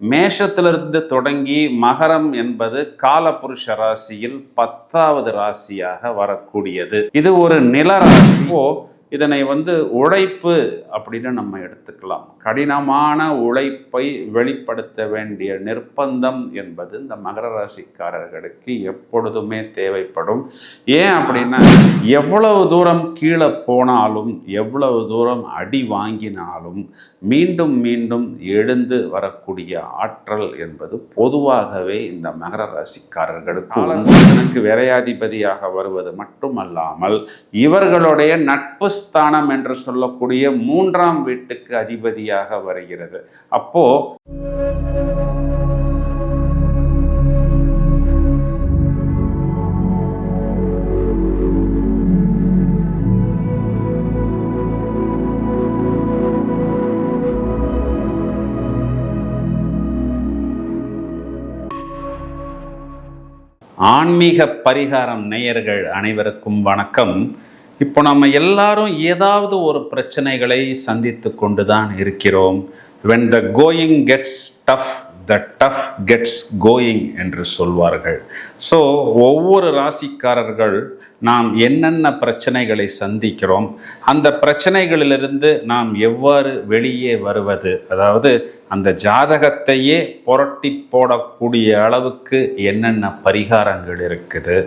மேஷத்திலிருந்து தொடங்கி மகரம் என்பது காலபுருஷ ராசியில் பத்தாவது ராசியாக வரக்கூடியது. இது ஒரு நில ராசியோ இதனை வந்து உழைப்பு அப்படின்னு நம்ம எடுத்துக்கலாம். கடினமான உழைப்பை வெளிப்படுத்த வேண்டிய நிர்பந்தம் என்பது இந்த மகர ராசிக்காரர்களுக்கு எப்பொழுதுமே தேவைப்படும். ஏன் அப்படின்னா எவ்வளவு தூரம் கீழே போனாலும் எவ்வளவு தூரம் அடி வாங்கினாலும் மீண்டும் மீண்டும் எழுந்து வரக்கூடிய ஆற்றல் என்பது பொதுவாகவே இந்த மகர ராசிக்காரர்களுக்கு காலங்களுக்கு விரையாதிபதியாக வருவது மட்டுமல்லாமல் இவர்களுடைய நட்பு ஸ்தானம் என்று சொல்லக்கூடிய மூன்றாம் வீட்டுக்கு அதிபதியாக வருகிறது. அப்போ ஆன்மீக பரிகாரம் நேயர்கள் அனைவருக்கும் வணக்கம். இப்போ நம்ம எல்லாரும் ஏதாவது ஒரு பிரச்சனைகளை சந்தித்து கொண்டு தான் இருக்கிறோம். When the going gets tough the tough gets going என்று சொல்வார்கள். ஸோ ஒவ்வொரு ராசிக்காரர்கள் நாம் என்னென்ன பிரச்சனைகளை சந்திக்கிறோம் அந்த பிரச்சனைகளிலிருந்து நாம் எவ்வாறு வெளியே வருவது அதாவது அந்த ஜாதகத்தையே புரட்டி போடக்கூடிய அளவுக்கு என்னென்ன பரிகாரங்கள் இருக்குது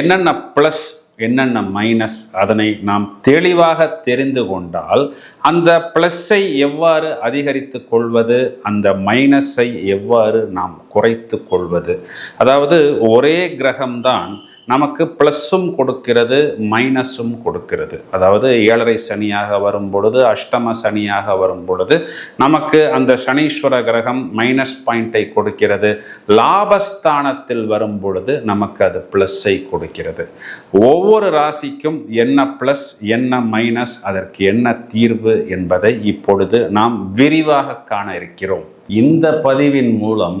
என்னென்ன ப்ளஸ் என்னென்ன மைனஸ் அதனை நாம் தெளிவாக தெரிந்து கொண்டால் அந்த ப்ளஸ்ஸை எவ்வாறு அதிகரித்து கொள்வது அந்த மைனஸை எவ்வாறு நாம் குறைத்து கொள்வது? அதாவது ஒரே கிரகம்தான் நமக்கு ப்ளஸ்ஸும் கொடுக்கிறது மைனஸும் கொடுக்கிறது. அதாவது ஏழரை சனியாக வரும் பொழுது அஷ்டம சனியாக வரும் பொழுது நமக்கு அந்த சனீஸ்வர கிரகம் மைனஸ் பாயிண்டை கொடுக்கிறது. லாபஸ்தானத்தில் வரும் பொழுது நமக்கு அது ப்ளஸ்ஸை கொடுக்கிறது. ஒவ்வொரு ராசிக்கும் என்ன ப்ளஸ் என்ன மைனஸ் அதற்கு என்ன தீர்வு என்பதை இப்பொழுது நாம் விரிவாக காண இருக்கிறோம். இந்த பதிவின் மூலம்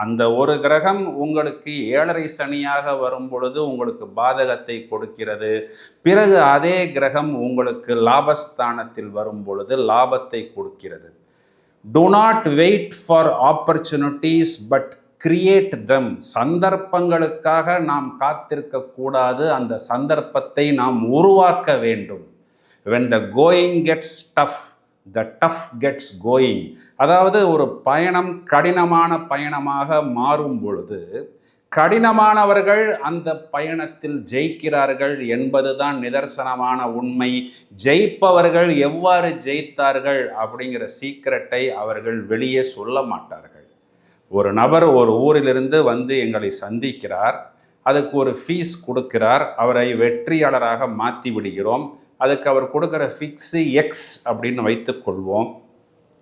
அந்த ஒரு கிரகம் உங்களுக்கு ஏழரை சனியாக வரும் பொழுது உங்களுக்கு பாதகத்தை கொடுக்கிறது. பிறகு அதே கிரகம் உங்களுக்கு லாபஸ்தானத்தில் வரும் பொழுது லாபத்தை கொடுக்கிறது. Do not wait for opportunities but create them சந்தர்ப்பங்களுக்காக நாம் காத்திருக்க கூடாது. அந்த சந்தர்ப்பத்தை நாம் உருவாக்க வேண்டும். When the going gets tough the tough gets going அதாவது ஒரு பயணம் கடினமான பயணமாக மாறும் பொழுது கடினமானவர்கள் அந்த பயணத்தில் ஜெயிக்கிறார்கள் என்பதுதான் நிதர்சனமான உண்மை. ஜெயிப்பவர்கள் எவ்வாறு ஜெயித்தார்கள் அப்படிங்கிற சீக்கிரட்டை அவர்கள் வெளியே சொல்ல மாட்டார்கள். ஒரு நபர் ஒரு ஊரிலிருந்து வந்து எங்களை சந்திக்கிறார். அதுக்கு ஒரு ஃபீஸ் கொடுக்கிறார். அவரை வெற்றியாளராக மாற்றி விடுகிறோம். அதுக்கு அவர் கொடுக்குற ஃபிக்ஸு எக்ஸ் அப்படின்னு வைத்துக்கொள்வோம்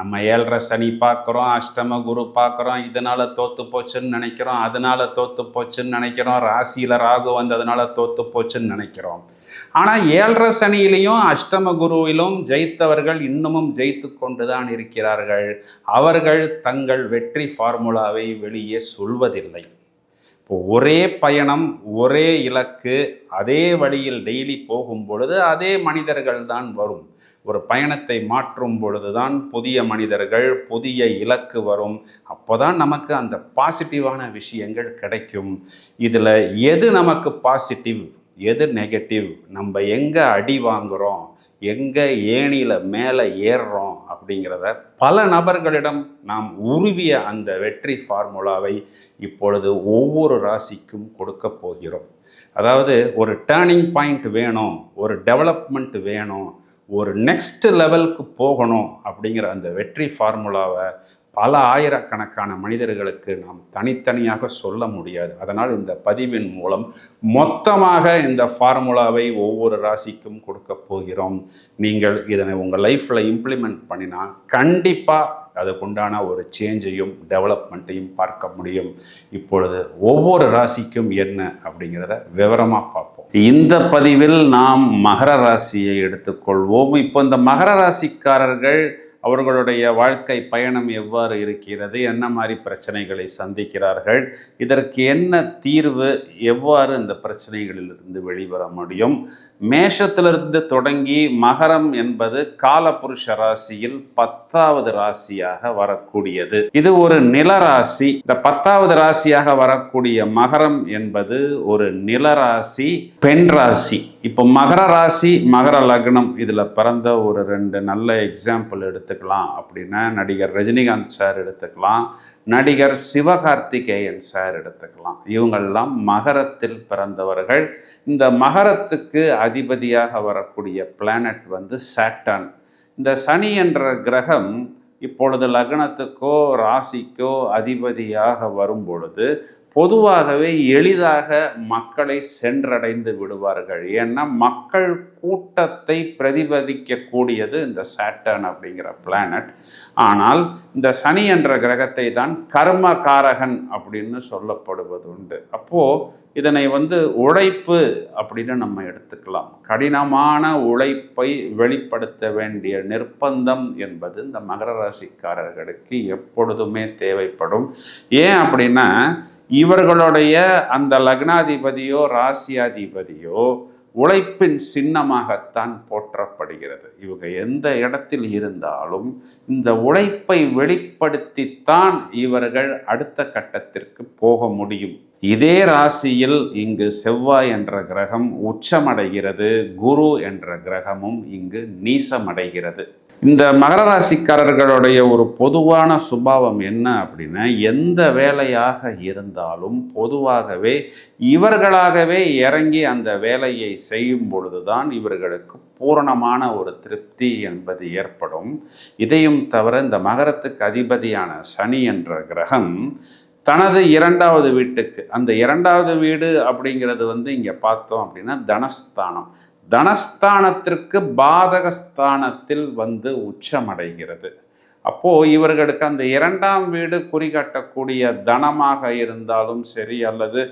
நம்ம ஏழரை சனி பார்க்குறோம் அஷ்டம குரு பார்க்குறோம் இதனால் தோற்று போச்சுன்னு நினைக்கிறோம் அதனால் தோற்று போச்சுன்னு நினைக்கிறோம் ராசியில் ராகு வந்ததுனால தோற்று போச்சுன்னு நினைக்கிறோம். ஆனால் ஏழரை சனியிலையும் அஷ்டம குருவிலும் ஜெயித்தவர்கள் இன்னமும் ஜெயித்து கொண்டு தான் இருக்கிறார்கள். அவர்கள் தங்கள் வெற்றி ஃபார்முலாவை வெளியே சொல்வதில்லை. இப்போ ஒரே பயணம் ஒரே இலக்கு அதே வழியில் டெய்லி போகும் பொழுது அதே மனிதர்கள் தான் வரும். ஒரு பயணத்தை மாற்றும் பொழுதுதான் புதிய மனிதர்கள் புதிய இலக்கு வரும். அப்போதான் நமக்கு அந்த பாசிட்டிவான விஷயங்கள் கிடைக்கும். இதில் எது நமக்கு பாசிட்டிவ் எது நெகட்டிவ் நம்ம எங்கே அடி வாங்குகிறோம் எங்கே ஏணியில் மேலே ஏறுறோம் அப்படிங்கிறத பல நபர்களிடம் நாம் உருவிய அந்த வெற்றி ஃபார்முலாவை இப்பொழுது ஒவ்வொரு ராசிக்கும் கொடுக்க போகிறோம். அதாவது ஒரு டேர்னிங் பாயிண்ட் வேணும் ஒரு டெவலப்மெண்ட் வேணும் ஒரு நெக்ஸ்ட் லெவலுக்கு போகணும் அப்படிங்கிற அந்த வெற்றி ஃபார்முலாவை பல ஆயிரக்கணக்கான மனிதர்களுக்கு நாம் தனித்தனியாக சொல்ல முடியாது. அதனால் இந்த பதிவின் மூலம் மொத்தமாக இந்த ஃபார்முலாவை ஒவ்வொரு ராசிக்கும் கொடுக்க போகிறோம். நீங்கள் இதனை உங்கள் லைஃப்பில் இம்ப்ளிமெண்ட் பண்ணினா கண்டிப்பாக அதுக்குண்டான ஒரு சேஞ்சையும் டெவலப்மெண்ட்டையும் பார்க்க முடியும். இப்பொழுது ஒவ்வொரு ராசிக்கும் என்ன அப்படிங்கிறத விவரமாக பார்ப்போம். இந்த பதிவில் நாம் மகர ராசியை எடுத்துக்கொள்வோம். இப்போ இந்த மகர ராசிக்காரர்கள் அவர்களுடைய வாழ்க்கை பயணம் எவ்வாறு இருக்கிறது? என்ன மாதிரி பிரச்சனைகளை சந்திக்கிறார்கள்? இதற்கு என்ன தீர்வு எவ்வாறு இந்த பிரச்சனைகளிலிருந்து வெளிவர முடியும்? மேஷத்திலிருந்து தொடங்கி மகரம் என்பது காலபுருஷ ராசியில் பத்தாவது ராசியாக வரக்கூடியது. இது ஒரு நில ராசி. இந்த பத்தாவது ராசியாக வரக்கூடிய மகரம் என்பது ஒரு நில ராசி பெண் ராசி. இப்போ மகர ராசி மகர லக்னம். இதில் பிறந்த ஒரு ரெண்டு நல்ல எக்ஸாம்பிள் எடுத்துக்கலாம் அப்படின்னா நடிகர் ரஜினிகாந்த் சார் எடுத்துக்கலாம் நடிகர் சிவகார்த்திகேயன் சார் எடுத்துக்கலாம். இவங்கெல்லாம் மகரத்தில் பிறந்தவர்கள். இந்த மகரத்துக்கு அதிபதியாக வரக்கூடிய பிளானட் வந்து சாட்டான். இந்த சனி என்ற கிரகம் இப்பொழுது லக்னத்துக்கோ ராசிக்கோ அதிபதியாக வரும் பொழுது பொதுவாகவே எளிதாக மக்களை சென்றடைந்து விடுவார்கள். ஏன்னா மக்கள் கூட்டத்தை பிரதிபதிக்கக்கூடியது இந்த சாட்டர்ன் அப்படிங்கிற பிளானட் ஆனால் இந்த சனி என்ற கிரகத்தை தான் கர்மகாரகன் அப்படின்னு சொல்லப்படுவது உண்டு அப்போது இதனை வந்து உழைப்பு அப்படின்னு நம்ம எடுத்துக்கலாம். கடினமான உழைப்பை வெளிப்படுத்த வேண்டிய நிர்பந்தம் என்பது இந்த மகர ராசிக்காரர்களுக்கு எப்பொழுதுமே தேவைப்படும். ஏன் அப்படின்னா இவர்களுடைய அந்த லக்னாதிபதியோ ராசியாதிபதியோ உழைப்பின் சின்னமாகத்தான் போற்றப்படுகிறது. இவங்க எந்த இடத்தில் இருந்தாலும் இந்த உழைப்பை வெளிப்படுத்தித்தான் இவர்கள் அடுத்த கட்டத்திற்கு போக முடியும். இதே ராசியில் இங்கு செவ்வாய் என்ற கிரகம் உச்சமடைகிறது குரு என்ற கிரகமும் இங்கு நீசமடைகிறது. இந்த மகர ராசிக்காரர்களுடைய ஒரு பொதுவான சுபாவம் என்ன அப்படின்னா எந்த வேலையாக இருந்தாலும் பொதுவாகவே இவர்களாகவே இறங்கி அந்த வேலையை செய்யும் பொழுதுதான் இவர்களுக்கு பூரணமான ஒரு திருப்தி என்பது ஏற்படும். இதையும் தவிர இந்த மகரத்துக்கு அதிபதியான சனி என்ற கிரகம் தனது இரண்டாவது வீட்டுக்கு. அந்த இரண்டாவது வீடு அப்படிங்கிறது வந்து இங்கே பார்த்தோம் அப்படின்னா தனஸ்தானம். தனஸ்தானத்திற்கு பாதகஸ்தானத்தில் வந்து உச்சமடைகிறது. அப்போது இவர்களுக்கு அந்த இரண்டாம் வீடு குறிகட்டக்கூடிய தனமாக இருந்தாலும் சரி அல்லது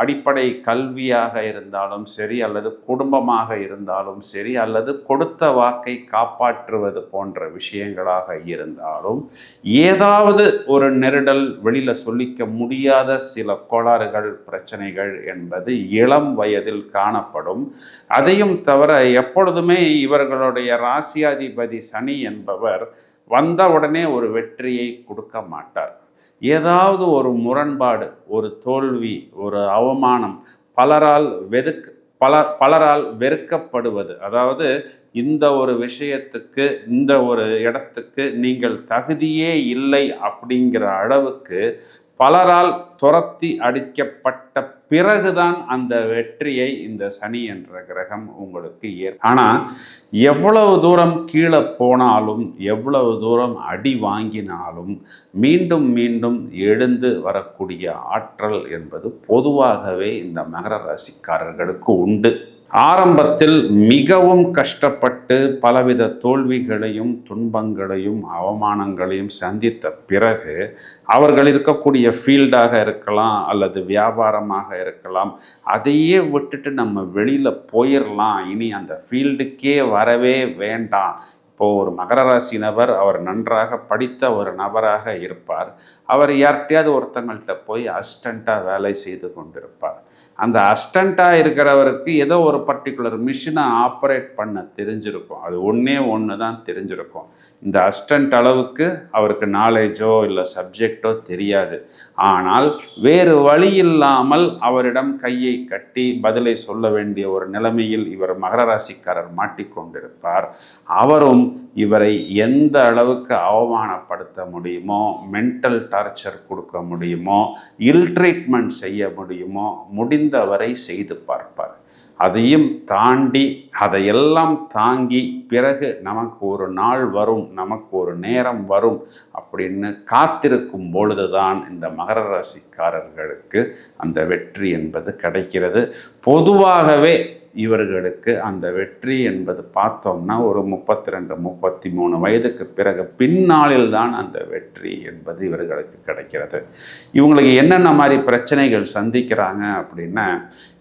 அடிப்படை கல்வியாக இருந்தாலும் சரி அல்லது குடும்பமாக இருந்தாலும் சரி அல்லது கொடுத்த வாக்கை காப்பாற்றுவது போன்ற விஷயங்களாக இருந்தாலும் ஏதாவது ஒரு நெருடல் வெளியில் சொல்லிக்க முடியாத சில கோளாறுகள் பிரச்சனைகள் என்பது இளம் வயதில் காணப்படும். அதையும் தவிர எப்பொழுதுமே இவர்களுடைய ராசியாதிபதி சனி என்பவர் வந்த உடனே ஒரு வெற்றியை கொடுக்க மாட்டார். ஏதாவது ஒரு முரண்பாடு ஒரு தோல்வி ஒரு அவமானம் பலரால் வெதுக் பல பலரால் வெறுக்கப்படுவது. அதாவது இந்த ஒரு விஷயத்துக்கு இந்த ஒரு இடத்துக்கு நீங்கள் தகுதியே இல்லை அப்படிங்கிற அளவுக்கு பலரால் துரத்தி அடிக்கப்பட்ட பிறகுதான் அந்த வெற்றியை இந்த சனி என்ற கிரகம் உங்களுக்கு ஏற் ஆனால் எவ்வளவு தூரம் கீழே போனாலும் எவ்வளவு தூரம் அடி வாங்கினாலும் மீண்டும் மீண்டும் எழுந்து வரக்கூடிய ஆற்றல் என்பது பொதுவாகவே இந்த மகர ராசிக்காரர்களுக்கு உண்டு. ஆரம்பத்தில் மிகவும் கஷ்டப்பட்டு பலவித தோல்விகளையும் துன்பங்களையும் அவமானங்களையும் சந்தித்த பிறகு அவர்கள் இருக்கக்கூடிய ஃபீல்டாக இருக்கலாம் அல்லது வியாபாரமாக இருக்கலாம் அதையே விட்டுட்டு நம்ம வெளியில் போயிடலாம் இனி அந்த ஃபீல்டுக்கே வரவே வேண்டாம். இப்போது ஒரு மகர ராசி நபர் அவர் நன்றாக படித்த ஒரு நபராக இருப்பார். அவர் யார்கிட்டையாவது ஒருத்தங்கள்கிட்ட போய் அசிஸ்டண்ட்டாக வேலை செய்து கொண்டிருப்பார். அந்த அஸ்டண்ட்டாக இருக்கிறவருக்கு ஏதோ ஒரு பர்டிகுலர் மிஷினை ஆப்ரேட் பண்ண தெரிஞ்சிருக்கும். அது ஒன்றே ஒன்று தான் தெரிஞ்சிருக்கும். இந்த அஸ்டண்ட் அளவுக்கு அவருக்கு நாலேஜோ இல்லை சப்ஜெக்டோ தெரியாது. ஆனால் வேறு வழி இல்லாமல் அவரிடம் கையை கட்டி பதிலை சொல்ல வேண்டிய ஒரு நிலைமையில் இவர் மகர ராசிக்காரர் மாட்டிக்கொண்டிருப்பார். அவரும் இவரை எந்த அளவுக்கு அவமானப்படுத்த முடியுமோ மென்டல் டார்ச்சர் கொடுக்க முடியுமோ இல் ட்ரீட்மெண்ட் செய்ய முடியுமோ முடிந்தவரை செய்து பார்ப்பார். அதையும் தாண்டி அதையெல்லாம் தாங்கி பிறகு நமக்கு ஒரு நாள் வரும் நமக்கு ஒரு நேரம் வரும் அப்படின்னு காத்திருக்கும் பொழுதுதான் இந்த மகர ராசிக்காரர்களுக்கு அந்த வெற்றி என்பது கிடைக்கிறது. பொதுவாகவே இவர்களுக்கு அந்த வெற்றி என்பது பார்த்தோம்னா ஒரு முப்பத்தி ரெண்டு முப்பத்தி மூணு வயதுக்கு பிறகு பின்னாளில் தான் அந்த வெற்றி என்பது இவர்களுக்கு கிடைக்கிறது. இவங்களுக்கு என்னென்ன மாதிரி பிரச்சனைகள் சந்திக்கிறாங்க அப்படின்னா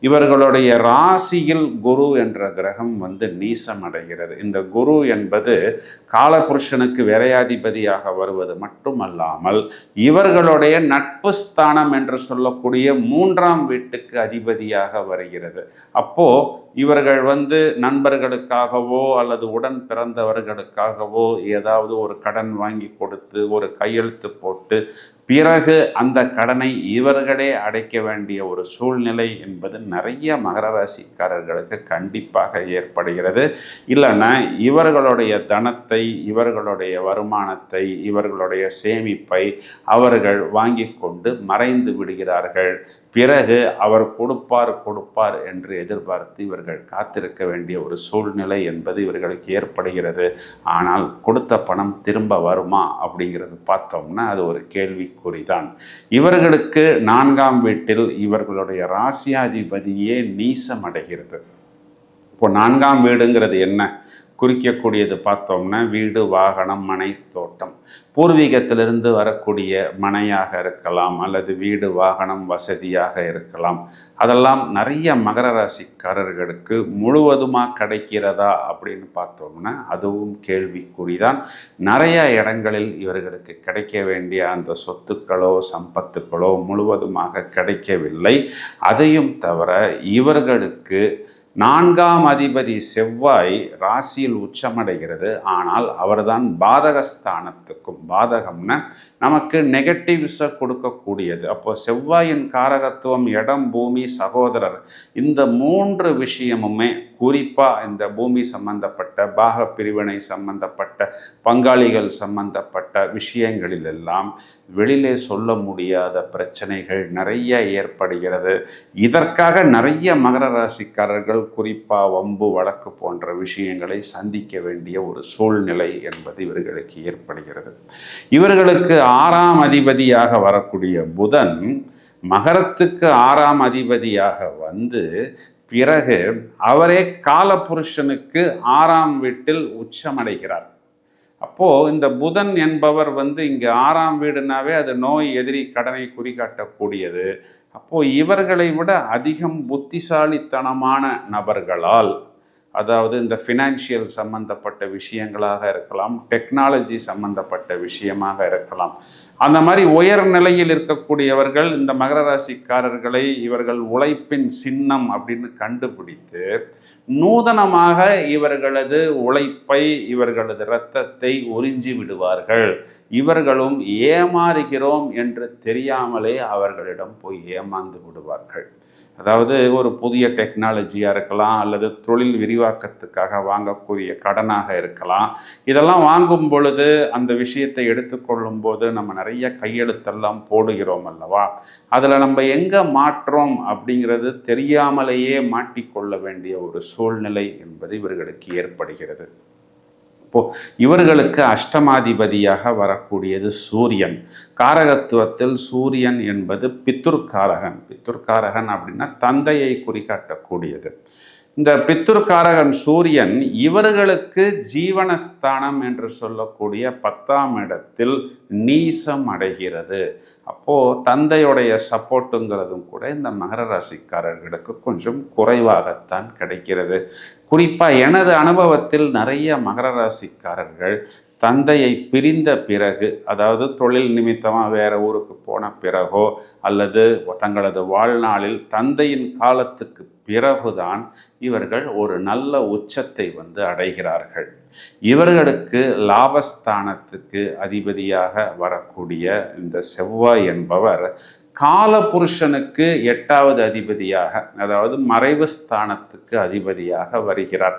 இவர்களுடைய ராசியில் குரு என்ற கிரகம் வந்து நீசம் அடைகிறது. இந்த குரு என்பது காலபுருஷனுக்கு விரையாதிபதியாக வருவது மட்டுமல்லாமல் இவர்களுடைய நட்பு ஸ்தானம் என்று சொல்லக்கூடிய மூன்றாம் வீட்டுக்கு அதிபதியாக வருகிறது. அப்போ இவர்கள் வந்து நண்பர்களுக்காகவோ அல்லது உடன் பிறந்தவர்களுக்காகவோ ஏதாவது ஒரு கடன் வாங்கி கொடுத்து ஒரு கையெழுத்து போட்டு பிறகு அந்த கடனை இவர்களே அடைக்க வேண்டிய ஒரு சூழ்நிலை என்பது நிறைய மகர ராசிக்காரர்களுக்கு கண்டிப்பாக ஏற்படுகிறது. இல்லைன்னா இவர்களுடைய தனத்தை இவர்களுடைய வருமானத்தை இவர்களுடைய சேமிப்பை அவர்கள் வாங்கி கொண்டு மறைந்து விடுகிறார்கள். பிறகு அவர் கொடுப்பார் கொடுப்பார் என்று எதிர்பார்த்து இவர்கள் காத்திருக்க வேண்டிய ஒரு சூழ்நிலை என்பது இவர்களுக்கு ஏற்படுகிறது. ஆனால் கொடுத்த பணம் திரும்ப வருமா அப்படிங்கிறது பார்த்தோம்னா அது ஒரு கேள்வி கூறிதான். இவர்களுக்கு நான்காம் வீட்டில் இவர்களுடைய ராசியாதிபதியே நீசம் அடைகிறது இப்போ நான்காம் வீடுங்கிறது என்ன? குறிக்கக்கூடியது பார்த்தோம்னா வீடு வாகனம் மனை தோட்டம். பூர்வீகத்திலிருந்து வரக்கூடிய மனையாக இருக்கலாம் அல்லது வீடு வாகனம் வசதியாக இருக்கலாம். அதெல்லாம் நிறைய மகர ராசிக்காரர்களுக்கு முழுவதுமாக கிடைக்கிறதா அப்படின்னு பார்த்தோம்னா அதுவும் கேள்விக்குறிதான். நிறைய இடங்களில் இவர்களுக்கு கிடைக்க வேண்டிய அந்த சொத்துக்களோ சம்பத்துக்களோ முழுவதுமாக கிடைக்கவில்லை. அதையும் தவிர இவர்களுக்கு நான்காம் அதிபதி செவ்வாய் ராசியில் உச்சமடைகிறது. ஆனால் அவர்தான் பாதகஸ்தானத்துக்கும் பாதகம்னா நமக்கு நெகட்டிவ்ஸை கொடுக்கக்கூடியது. அப்போ செவ்வாயின் காரகத்துவம் இடம் பூமி சகோதரர் இந்த மூன்று விஷயமுமே குறிப்பாக இந்த பூமி சம்பந்தப்பட்ட பாக பிரிவினை சம்பந்தப்பட்ட பங்காளிகள் சம்பந்தப்பட்ட விஷயங்களில் எல்லாம் வெளியிலே சொல்ல முடியாத பிரச்சனைகள் நிறைய ஏற்படுகிறது. இதற்காக நிறைய மகர ராசிக்காரர்கள் குறிப்பாக வம்பு வழக்கு போன்ற விஷயங்களை சந்திக்க வேண்டிய ஒரு சூழ்நிலை என்பது இவர்களுக்கு ஏற்படுகிறது. இவர்களுக்கு ஆறாம் அதிபதியாக வரக்கூடிய புதன் மகரத்துக்கு ஆறாம் அதிபதியாக வந்து பிறகு அவரே காலபுருஷனுக்கு ஆறாம் வீட்டில் உச்சமடைகிறார். அப்போ இந்த புதன் என்பவர் வந்து இங்கே ஆறாம் வீடுனாவே அது நோய் எதிரி கடனை குறிகாட்டக்கூடியது. அப்போ இவர்களை விட அதிகம் புத்திசாலித்தனமான நபர்களால் அதாவது இந்த ஃபினான்ஷியல் சம்பந்தப்பட்ட விஷயங்களாக இருக்கலாம் டெக்னாலஜி சம்பந்தப்பட்ட விஷயமாக இருக்கலாம் அந்த மாதிரி உயர் நிலையில் இருக்கக்கூடியவர்கள் இந்த மகர ராசிக்காரர்களை இவர்கள் உழைப்பின் சின்னம் அப்படின்னு கண்டுபிடித்து நூதனமாக இவர்களது உழைப்பை இவர்களது இரத்தத்தை உறிஞ்சி விடுவார்கள். இவர்களும் ஏமாறுகிறோம் என்று தெரியாமலே அவர்களிடம் போய் ஏமாந்து விடுவார்கள். அதாவது ஒரு புதிய டெக்னாலஜியாக இருக்கலாம் அல்லது தொழில் விரிவாக்கத்துக்காக வாங்கக்கூடிய கடனாக இருக்கலாம். இதெல்லாம் வாங்கும் பொழுது அந்த விஷயத்தை எடுத்துக்கொள்ளும் போது நம்ம நிறைய கையெழுத்தெல்லாம் போடுகிறோம் அல்லவா? அதில் நம்ம எங்கே மாற்றோம் அப்படிங்கிறது தெரியாமலேயே மாட்டிக்கொள்ள வேண்டிய ஒரு சூழ்நிலை என்பது இவர்களுக்கு ஏற்படுகிறது. இப்போ இவர்களுக்கு அஷ்டமாதிபதியாக வரக்கூடியது சூரியன். காரகத்துவத்தில் சூரியன் என்பது பித்துர்காரகன் பித்துர்காரகன் அப்படின்னா தந்தையை குறிகாட்டக்கூடியது. இந்த பித்துர்காரகன் சூரியன் இவர்களுக்கு ஜீவனஸ்தானம் என்று சொல்லக்கூடிய பத்தாம் இடத்தில் நீசம் அடைகிறது. அப்போ தந்தையுடைய சப்போர்ட்டுங்கிறதும் கூட இந்த மகர ராசிக்காரர்களுக்கு கொஞ்சம் குறைவாகத்தான் கிடைக்கிறது. குறிப்பாக எனது அனுபவத்தில் நிறைய மகர ராசிக்காரர்கள் தந்தையை பிரிந்த பிறகு அதாவது தொழில் நிமித்தமாக வேற ஊருக்கு போன பிறகோ அல்லது தங்களது வாழ்நாளில் தந்தையின் காலத்துக்கு பிறகுதான் இவர்கள் ஒரு நல்ல உச்சத்தை வந்து அடைகிறார்கள். இவர்களுக்கு லாபஸ்தானத்துக்கு அதிபதியாக வரக்கூடிய இந்த செவ்வாய் என்பவர் காலபுருஷனுக்கு எட்டாவது அதிபதியாக அதாவது மறைவு ஸ்தானத்துக்கு அதிபதியாக வருகிறார்.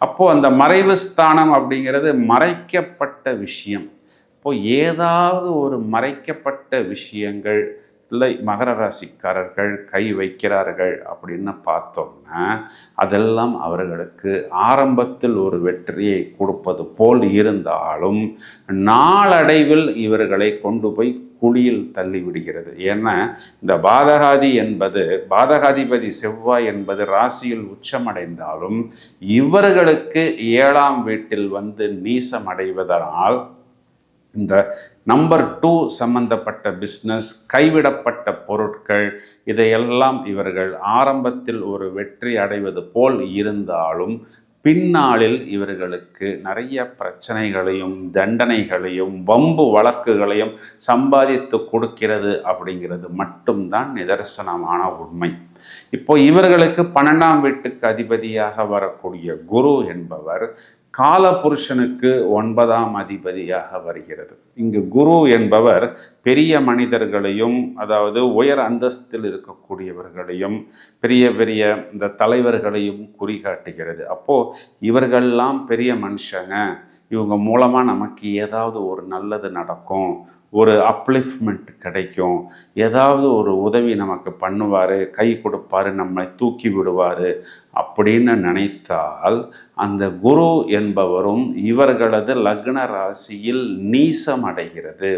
அப்போ அந்த மறைவு ஸ்தானம் அப்படிங்கிறது மறைக்கப்பட்ட விஷயம். இப்போ ஏதாவது ஒரு மறைக்கப்பட்ட விஷயங்கள் இல்லை மகர ராசிக்காரர்கள் கை வைக்கிறார்கள் அப்படின்னு பார்த்தோம்னா அதெல்லாம் அவர்களுக்கு ஆரம்பத்தில் ஒரு வெற்றியை கொடுப்பது போல் இருந்தாலும் நாளடைவில் இவர்களை கொண்டு போய் குழியில் தள்ளிவிடுகிறது ஏன்னா இந்த பாதகாதி என்பது பாதகாதிபதி செவ்வாய் என்பது ராசியில் உச்சமடைந்தாலும் இவர்களுக்கு ஏழாம் வீட்டில் வந்து நீசம் அடைவதனால் இந்த நம்பர் டூ சம்பந்தப்பட்ட பிஸ்னஸ் கைவிடப்பட்ட பொருட்கள் இதையெல்லாம் இவர்கள் ஆரம்பத்தில் ஒரு வெற்றி அடைவது போல் இருந்தாலும் பின்னாளில் இவர்களுக்கு நிறைய பிரச்சனைகளையும் தண்டனைகளையும் வம்பு வழக்குகளையும் சம்பாதித்து கொடுக்கிறது அப்படிங்கிறது மட்டும்தான் நிதர்சனமான உண்மை. இப்போ இவர்களுக்கு பன்னெண்டாம் வீட்டுக்கு அதிபதியாக வரக்கூடிய குரு என்பவர் காலபுருஷனுக்கு ஒன்பதாம் அதிபதியாக வருகிறது. இங்கு குரு என்பவர் பெரிய மனிதர்களையும் அதாவது உயர் அந்தஸ்தில் இருக்கக்கூடியவர்களையும் பெரிய பெரிய இந்த தலைவர்களையும் குறிகாட்டுகிறது. அப்போது இவர்கள்லாம் பெரிய மனுஷங்க. இவங்க மூலமாக நமக்கு ஏதாவது ஒரு நல்லது நடக்கும் ஒரு அப்லிஃப்ட்மெண்ட் கிடைக்கும். ஏதாவது ஒரு உதவி நமக்கு பண்ணுவார் கை கொடுப்பாரு நம்மளை தூக்கி விடுவார் அப்படின்னு நினைத்தால் அந்த குரு என்பவரும் இவர்களது லக்ன ராசியில் நீசம் அடைகிறது.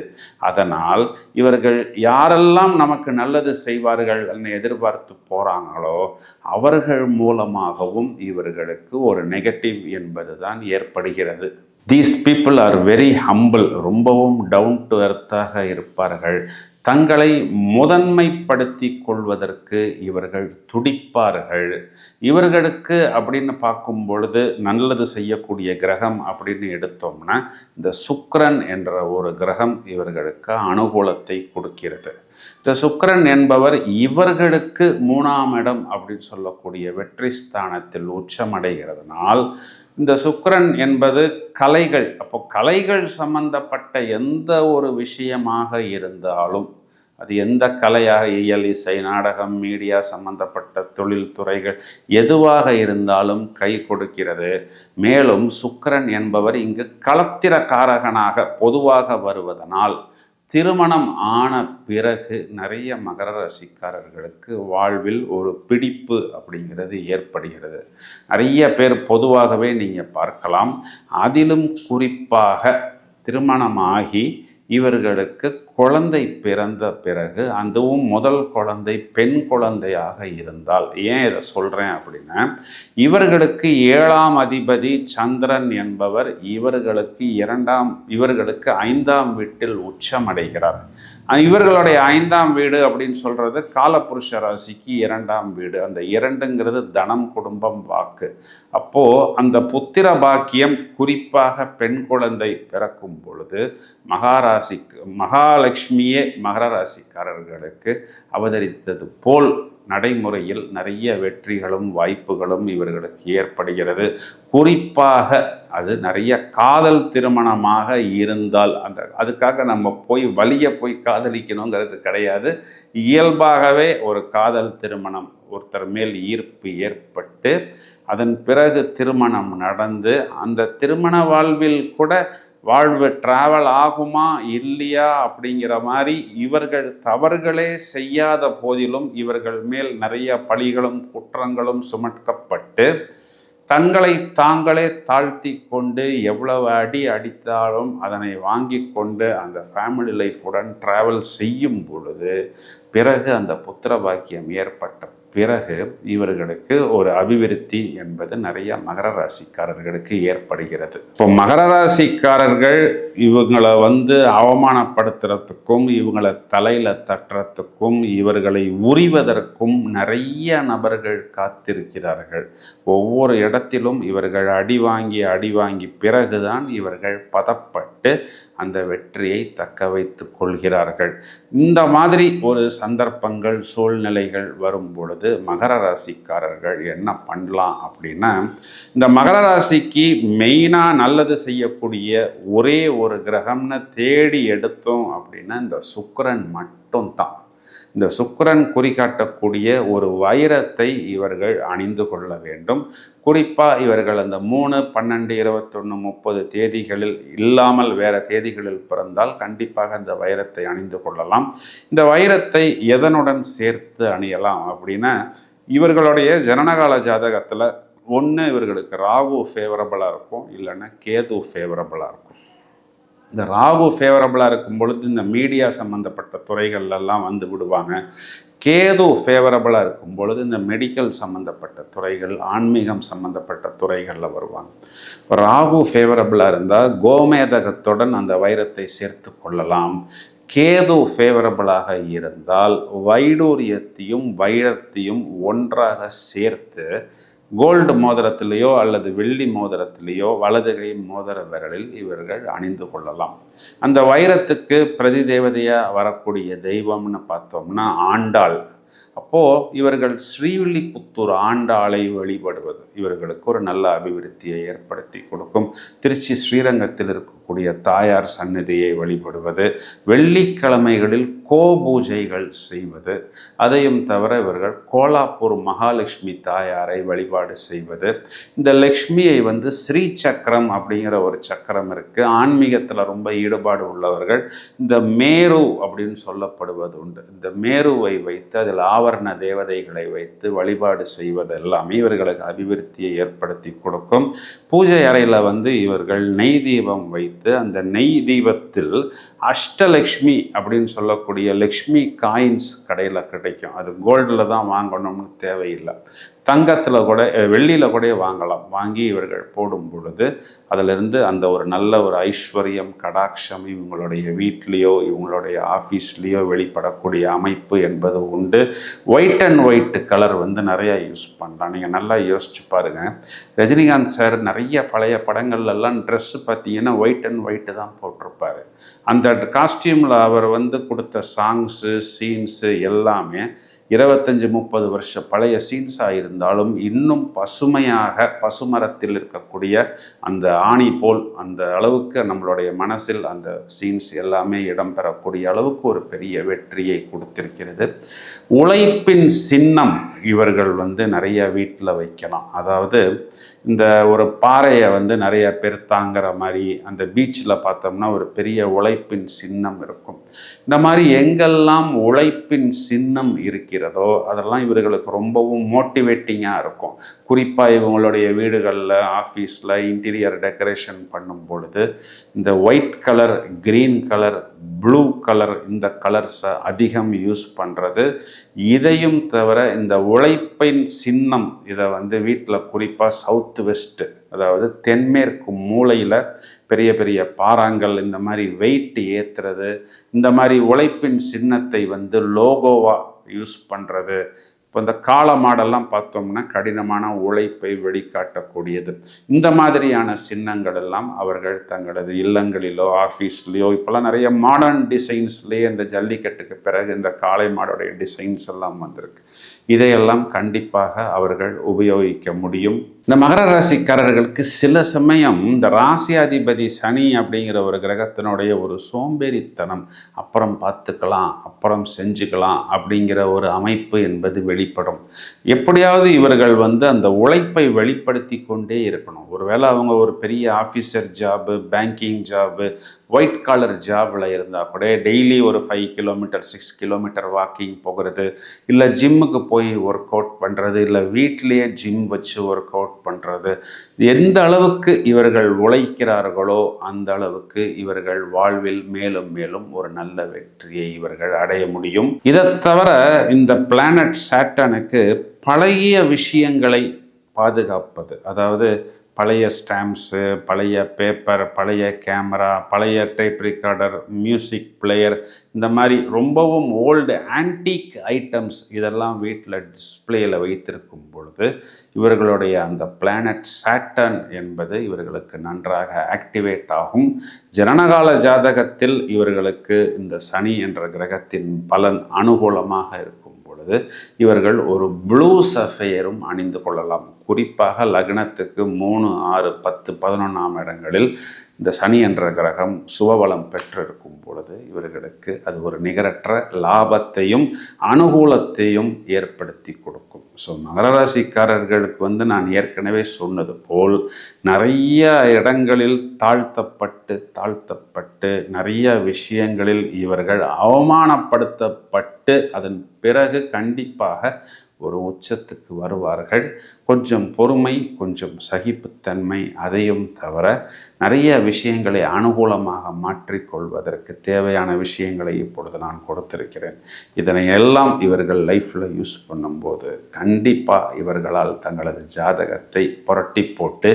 அதனால் இவர்கள் யாரெல்லாம் நமக்கு நல்லது செய்வார்கள் எதிர்பார்த்து போகிறாங்களோ அவர்கள் மூலமாகவும் இவர்களுக்கு ஒரு நெகட்டிவ் என்பது தான் ஏற்படுகிறது. These people are very humble ரொம்பவும் டவுன் டு எர்த்தாக இருப்பார்கள். தங்களை முதன்மைப்படுத்தி கொள்வதற்கு இவர்கள் துடிப்பார்கள். இவர்களுக்கு அப்படின்னு பார்க்கும் பொழுது நல்லது செய்யக்கூடிய கிரகம் அப்படின்னு எடுத்தோம்னா இந்த சுக்கரன் என்ற ஒரு கிரகம் இவர்களுக்கு அனுகூலத்தை கொடுக்கிறது. இந்த சுக்கரன் என்பவர் இவர்களுக்கு மூணாம் இடம் அப்படின்னு சொல்லக்கூடிய வெற்றி ஸ்தானத்தில் உச்சமடைகிறதுனால் இந்த சுக்கரன் என்பது கலைகள். அப்போ கலைகள் சம்பந்தப்பட்ட எந்த ஒரு விஷயமாக இருந்தாலும் அது எந்த கலையாக இயல் இசை நாடகம் மீடியா சம்பந்தப்பட்ட தொழில் துறைகள் எதுவாக இருந்தாலும் கை கொடுக்கிறது. மேலும் சுக்கரன் என்பவர் இங்கு களத்திரக்காரகனாக பொதுவாக வருவதனால் திருமணம் ஆன பிறகு நிறைய மகர ராசிக்காரர்களுக்கு வாழ்வில் ஒரு பிடிப்பு அப்படிங்கிறது ஏற்படுகிறது. நிறைய பேர் பொதுவாகவே நீங்கள் பார்க்கலாம். அதிலும் குறிப்பாக திருமணமாகி இவர்களுக்கு குழந்தை பிறந்த பிறகு அதுவும் முதல் குழந்தை பெண் குழந்தையாக இருந்தால். ஏன் இதை சொல்கிறேன் அப்படின்னா இவர்களுக்கு ஏழாம் அதிபதி சந்திரன் என்பவர் இவர்களுக்கு இரண்டாம் இவர்களுக்கு ஐந்தாம் வீட்டில் உச்சமடைகிறார். இவர்களுடைய ஐந்தாம் வீடு அப்படின்னு சொல்கிறது காலப்புருஷ ராசிக்கு இரண்டாம் வீடு. அந்த இரண்டுங்கிறது தனம் குடும்பம் வாக்கு. அப்போது அந்த புத்திர பாக்கியம் குறிப்பாக பெண் குழந்தை பிறக்கும் பொழுது மகாராசிக்கு மகாலட்சுமியே மகர ராசிக்காரர்களுக்கு அவதரித்தது போல் நடைமுறையில் நிறைய வெற்றிகளும் வாய்ப்புகளும் இவர்களுக்கு ஏற்படுகிறது. குறிப்பாக அது நிறைய காதல் திருமணமாக இருந்தால் அந்த அதுக்காக நம்ம போய் வழிய போய் காதலிக்கணுங்கிறது கிடையாது. இயல்பாகவே ஒரு காதல் திருமணம் ஒருத்தர் மேல் ஈர்ப்பு ஏற்பட்டு அதன் பிறகு திருமணம் நடந்து அந்த திருமண வாழ்வில் கூட வாழ்வு டிராவல் ஆகுமா இல்லையா அப்படிங்கிற மாதிரி இவர்கள் தவறுகளே செய்யாத போதிலும் இவர்கள் மேல் நிறைய பழிகளும் குற்றங்களும் சுமக்கப்பட்டு தங்களை தாங்களே தாழ்த்தி கொண்டு எவ்வளவு அடி அடித்தாலும் அதனை வாங்கி கொண்டு அந்த ஃபேமிலி லைஃபுடன் ட்ராவல் செய்யும் பொழுது பிறகு அந்த புத்திர பாக்கியம் ஏற்பட்ட பிறகு இவர்களுக்கு ஒரு அபிவிருத்தி என்பது நிறைய மகர ராசிக்காரர்களுக்கு ஏற்படுகிறது. இப்போ மகர ராசிக்காரர்கள் இவங்களை வந்து அவமானப்படுத்துறதுக்கும் இவங்களை தலையில தட்டுறதுக்கும் இவர்களை உரிவதற்கும் நிறைய நபர்கள் காத்திருக்கிறார்கள். ஒவ்வொரு இடத்திலும் இவர்கள் அடி வாங்கி அடி வாங்கி பிறகுதான் இவர்கள் பதப்பட்டு அந்த வெற்றியை தக்க வைத்து கொள்கிறார்கள். இந்த மாதிரி ஒரு சந்தர்ப்பங்கள் சூழ்நிலைகள் வரும் பொழுது மகர ராசிக்காரர்கள் என்ன பண்ணலாம் அப்படின்னா இந்த மகர ராசிக்கு மெயினாக நல்லது செய்யக்கூடிய ஒரே ஒரு கிரகம்னு தேடி எடுத்தோம் அப்படின்னா இந்த சுக்கரன் மட்டும்தான். இந்த சுக்கரன் குறிகாட்டக்கூடிய ஒரு வைரத்தை இவர்கள் அணிந்து கொள்ள வேண்டும். குறிப்பாக இவர்கள் அந்த மூணு பன்னெண்டு இருபத்தொன்று முப்பது தேதிகளில் இல்லாமல் வேறு தேதிகளில் பிறந்தால் கண்டிப்பாக அந்த வைரத்தை அணிந்து கொள்ளலாம். இந்த வைரத்தை எதனுடன் சேர்த்து அணியலாம் அப்படின்னா இவர்களுடைய ஜனனகால ஜாதகத்தில் ஒன்று இவர்களுக்கு ராகு ஃபேவரபுளாக இருக்கும் இல்லைன்னா கேது ஃபேவரபுளாக இருக்கும். இந்த ராகு ஃபேவரபுளாக இருக்கும் பொழுது இந்த மீடியா சம்மந்தப்பட்ட துறைகள்லாம் வந்து விடுவாங்க. கேது ஃபேவரபுளாக இருக்கும் பொழுது இந்த மெடிக்கல் சம்மந்தப்பட்ட துறைகள் ஆன்மீகம் சம்மந்தப்பட்ட துறைகளில் வருவாங்க. இப்போ ராகு ஃபேவரபுளாக இருந்தால் கோமேதகத்துடன் அந்த வைரத்தை சேர்த்து கொள்ளலாம். கேது ஃபேவரபுளாக இருந்தால் வைடூரியத்தையும் வைரத்தையும் ஒன்றாக சேர்த்து கோல்டு மோதிரத்திலேயோ அல்லது வெள்ளி மோதிரத்திலேயோ வலது கை மோதிர விரலில் இவர்கள் அணிந்து கொள்ளலாம். அந்த வைரத்துக்கு பிரதி தேவதையாக வரக்கூடிய தெய்வம்னு பார்த்தோம்னா ஆண்டாள். அப்போது இவர்கள் ஸ்ரீவில்லிபுத்தூர் ஆண்டாளை வழிபடுவது இவர்களுக்கு ஒரு நல்ல அபிவிருத்தியை ஏற்படுத்தி கொடுக்கும். திருச்சி ஸ்ரீரங்கத்தில் இருக்கும் இருக்கக்கூடிய தாயார் சந்நிதியை வழிபடுவது வெள்ளிக்கிழமைகளில் கோபூஜைகள் செய்வது அதையும் தவிர இவர்கள் கோலாப்பூர் மகாலட்சுமி தாயாரை வழிபாடு செய்வது. இந்த லக்ஷ்மியை வந்து ஸ்ரீ சக்கரம் அப்படிங்கிற ஒரு சக்கரம் இருக்குது ஆன்மீகத்தில் ரொம்ப ஈடுபாடு உள்ளவர்கள் இந்த மேரு அப்படின்னு சொல்லப்படுவது உண்டு இந்த மேருவை வைத்து அதில் ஆவரண தேவதைகளை வைத்து வழிபாடு செய்வது எல்லாமே இவர்களுக்கு அபிவிருத்தியை ஏற்படுத்தி கொடுக்கும். பூஜை அறையில் வந்து இவர்கள் நெய் தீபம் வைத்து அந்த நெய் தீபத்தில் அஷ்டலக்ஷ்மி அப்படின்னு சொல்லக்கூடிய லக்ஷ்மி காயின்ஸ் கடையில் கிடைக்கும். அது கோல்டில் தான் வாங்கணும்னு தேவையில்லை. தங்கத்தில் கூட வெள்ளியில் கூட வாங்கலாம். வாங்கி இவர்கள் போடும் பொழுது அதிலிருந்து அந்த ஒரு நல்ல ஒரு ஐஸ்வர்யம் கடாட்சம் இவங்களுடைய வீட்லேயோ இவங்களுடைய ஆஃபீஸ்லேயோ வெளிப்படக்கூடிய அமைப்பு என்பது உண்டு. ஒயிட் அண்ட் ஒயிட் கலர் வந்து நிறையா யூஸ் பண்ணலாம். நீங்கள் நல்லா யோசிச்சு பாருங்கள் ரஜினிகாந்த் சார் நிறைய பழைய படங்கள்லாம் ட்ரெஸ்ஸு பார்த்தீங்கன்னா ஒயிட் அண்ட் ஒயிட்டு தான் போட்டிருப்பாரு. அந்த காஸ்டியூமில் அவர் வந்து கொடுத்த சாங்ஸு சீன்ஸு எல்லாமே இருபத்தஞ்சி முப்பது வருஷ பழைய சீன்ஸாக இருந்தாலும் இன்னும் பசுமையாக பசுமரத்தில் இருக்கக்கூடிய அந்த ஆணி போல் அந்த அளவுக்கு நம்மளுடைய மனசில் அந்த சீன்ஸ் எல்லாமே இடம்பெறக்கூடிய அளவுக்கு ஒரு பெரிய வெற்றியை கொடுத்திருக்கிறது. உழைப்பின் சின்னம் இவர்கள் வந்து நிறைய வீட்டில் வைக்கலாம். அதாவது இந்த ஒரு பாறையை வந்து நிறைய பேர் தாங்குற மாதிரி அந்த பீச்சில் பார்த்தோம்னா ஒரு பெரிய உழைப்பின் சின்னம் இருக்கும். இந்த மாதிரி எங்கெல்லாம் உழைப்பின் சின்னம் இருக்கிறதோ அதெல்லாம் இவர்களுக்கு ரொம்பவும் மோட்டிவேட்டிங்காக இருக்கும். குறிப்பாக இவங்களுடைய வீடுகளில் ஆஃபீஸில் இன்டீரியர் டெக்கரேஷன் பண்ணும் பொழுது இந்த white colour green colour blue colour இந்த கலர்ஸை அதிகம் யூஸ் பண்ணுறது இதையும் தவிர இந்த உழைப்பின் சின்னம் இதை வந்து வீட்டில் குறிப்பாக சவுத் வெஸ்ட்டு அதாவது தென்மேற்கு மூலையில் பெரிய பெரிய பாறாங்கள் இந்த மாதிரி வெயிட் ஏற்றுறது இந்த மாதிரி உழைப்பின் சின்னத்தை வந்து லோகோவாக யூஸ் பண்ணுறது இப்போ இந்த கால மாடெல்லாம் பார்த்தோம்னா கடினமான உழைப்பை வெளிக்காட்டக்கூடியது. இந்த மாதிரியான சின்னங்கள் எல்லாம் அவர்கள் தங்களது இல்லங்களிலோ ஆஃபீஸ்லேயோ இப்போல்லாம் நிறைய மாடர்ன் டிசைன்ஸ்லேயே இந்த ஜல்லிக்கட்டுக்கு பிறகு இந்த காளை மாடோடைய டிசைன்ஸ் எல்லாம் வந்திருக்கு. இதையெல்லாம் கண்டிப்பாக அவர்கள் உபயோகிக்க முடியும். இந்த மகர ராசிக்காரர்களுக்கு சில சமயம் இந்த ராசியாதிபதி சனி அப்படிங்கிற ஒரு கிரகத்தினுடைய ஒரு சோம்பேறித்தனம் அப்புறம் பார்த்துக்கலாம் அப்புறம் செஞ்சுக்கலாம் அப்படிங்கிற ஒரு அமைப்பு என்பது வெளிப்படும். எப்படியாவது இவர்கள் வந்து அந்த உழைப்பை வெளிப்படுத்தி கொண்டே இருக்கணும். ஒருவேளை அவங்க ஒரு பெரிய officer job banking job white collar ஜாபில் இருந்தால் கூட டெய்லி ஒரு five kilometre six kilometre walking போகிறது இல்லை ஜிம்முக்கு போய் ஒர்க் அவுட் பண்ணுறது இல்லை வீட்டிலேயே ஜிம் வச்சு ஒர்க் அவுட் பண்ணுறது எந்த அளவுக்கு இவர்கள் உழைக்கிறார்களோ அந்த அளவுக்கு இவர்கள் வாழ்வில் மேலும் மேலும் ஒரு நல்ல வெற்றியை இவர்கள் அடைய முடியும். இதை தவிர இந்த பிளானட் சாட்டனுக்கு பழைய விஷயங்களை பாதுகாப்பது அதாவது பழைய ஸ்டாம்ப்ஸு பழைய பேப்பர் பழைய கேமரா பழைய டைப் ரெக்கார்டர் மியூசிக் பிளேயர் இந்த மாதிரி ரொம்பவும் ஓல்டு ஆன்டிக் ஐட்டம்ஸ் இதெல்லாம் வீட்டில் டிஸ்பிளேயில் வைத்திருக்கும் பொழுது இவர்களுடைய அந்த பிளானட் சாட்டன் என்பது இவர்களுக்கு நன்றாக ஆக்டிவேட் ஆகும். ஜனனகால ஜாதகத்தில் இவர்களுக்கு இந்த சனி என்ற கிரகத்தின் பலன் அனுகூலமாக இருக்கும். பொழுது இவர்கள் ஒரு ப்ளூ சஃபையரும் அணிந்து கொள்ளலாம். குறிப்பாக லக்னத்துக்கு மூணு ஆறு பத்து பதினொன்றாம் இடங்களில் இந்த சனி என்ற கிரகம் சுபபலம் பெற்றிருக்கும் பொழுது இவர்களுக்கு அது ஒரு நிகரற்ற லாபத்தையும் அனுகூலத்தையும் ஏற்படுத்தி கொடுக்கும். ஸோ மகரராசிக்காரர்களுக்கு வந்து நான் ஏற்கனவே சொன்னது போல் நிறைய இடங்களில் தாழ்த்தப்பட்டு தாழ்த்தப்பட்டு நிறைய விஷயங்களில் இவர்கள் அவமானப்படுத்தப்பட்டு அதன் பிறகு கண்டிப்பாக ஒரு உச்சத்துக்கு வருவார்கள். கொஞ்சம் பொறுமை கொஞ்சம் சகிப்புத்தன்மை அதையும் தவிர நிறைய விஷயங்களை அனுகூலமாக மாற்றிக்கொள்வதற்கு தேவையான விஷயங்களை இப்பொழுது நான் கொடுத்திருக்கிறேன். இதனை எல்லாம் இவர்கள் லைஃப்பில் யூஸ் பண்ணும்போது கண்டிப்பாக இவர்களால் தங்களது ஜாதகத்தை புரட்டி போட்டு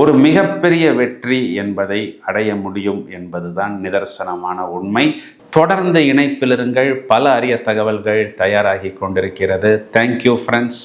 ஒரு மிகப்பெரிய வெற்றி என்பதை அடைய முடியும் என்பதுதான் நிதர்சனமான உண்மை. தொடர்ந்து இணைப்பிலிருங்கள். பல அரிய தகவல்கள் தயாராகி கொண்டிருக்கிறது. Thank you friends